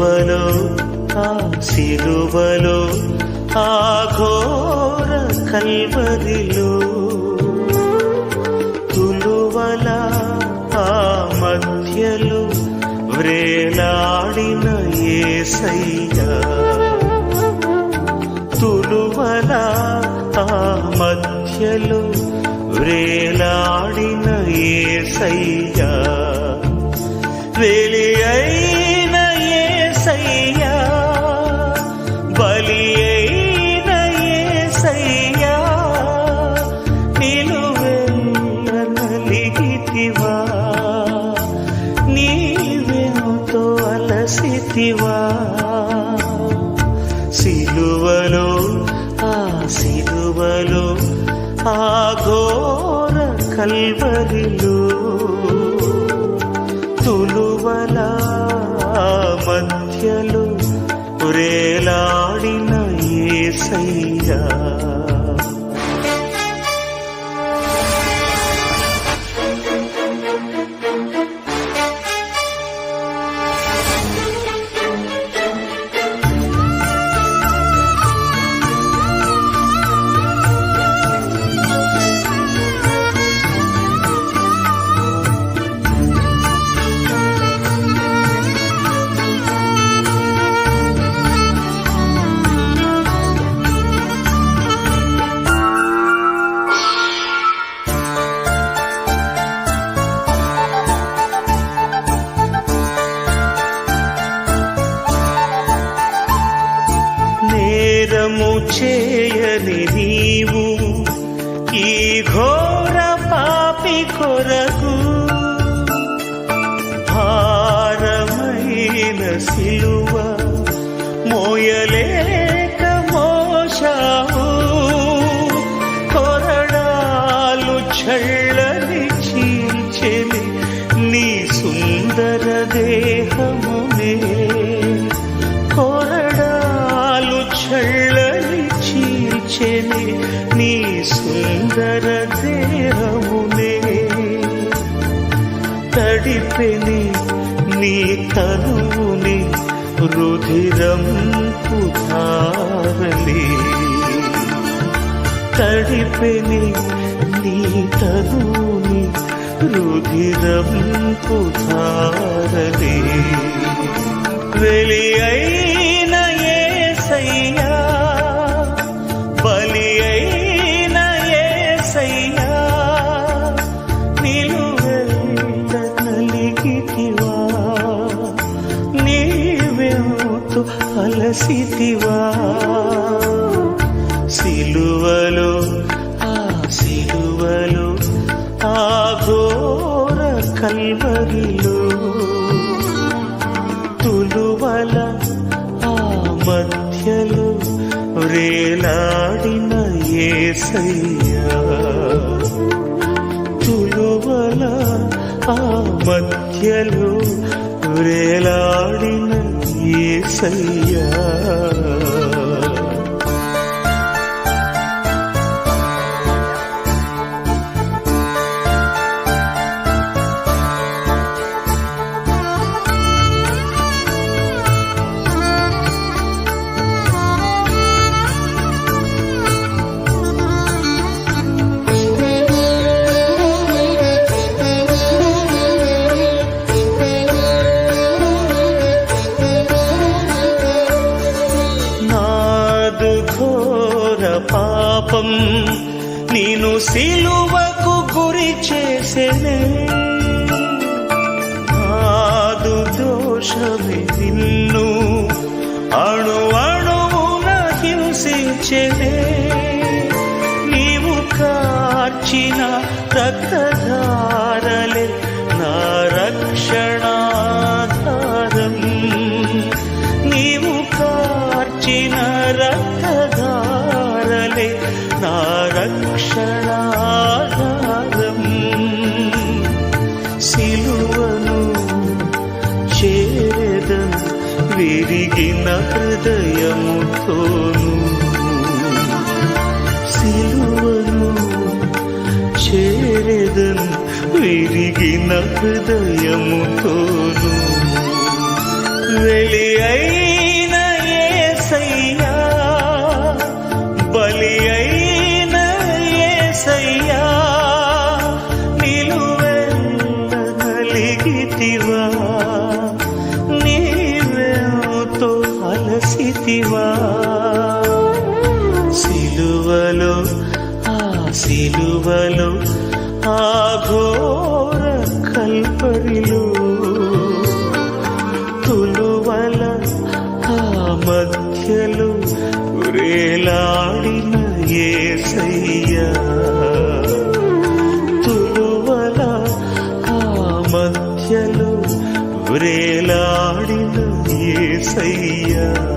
ఆ సిలువలో ఆ ఘోర కల్వరిలో. తులువల ఆ మధ్యలో వ్రేలాడిన ఏసయ్యా. తులువల ఆ మధ్యలో వ్రేలాడిన ఏసయ్యా. వెలి కల్వరిలో తులువల మధ్యలో రేలాడిన ఏసయ్యా. చేయని నీవు. ఈ ఘోర పాపి కొరకు తడిపెని నీ తనువుని రుధిరం పుధారలి తడిపెని నీ తనువుని రుధిరం పుధారలి వెలి అయిన అలసితివా సిలువలో ఆ సిలువలో ఆ ఘోర కల్వరిలో. తులువల ఆ మధ్యలో రేలాడిన ఏసయ్యా. తులువల ఆ మధ్యలో రేలాడిన ఏసయ్యా నేను సిలువకు గురి చేసెనే. ఆదు దోషమే నిన్ను అణు అణువున హింసించెనే. నీవు కాచిన రక్తధారలే నా రక్షణాధారం. నీవు కార్చిన రక్తధారలే నా రక్షణ విరిగిన హృదయముతోను సిలువను చేరదను విరిగిన హృదయముతోను మరసితివా సిలువలో ఆ సిలువలో ఆ ఘోర కల్పరిలో తులువల ఆ మధ్యలో వేలాడిన ఏసయ్యా. తులువల ఆ మధ్యలో వ్రేలాడిన ఏసయ్యా. వేలి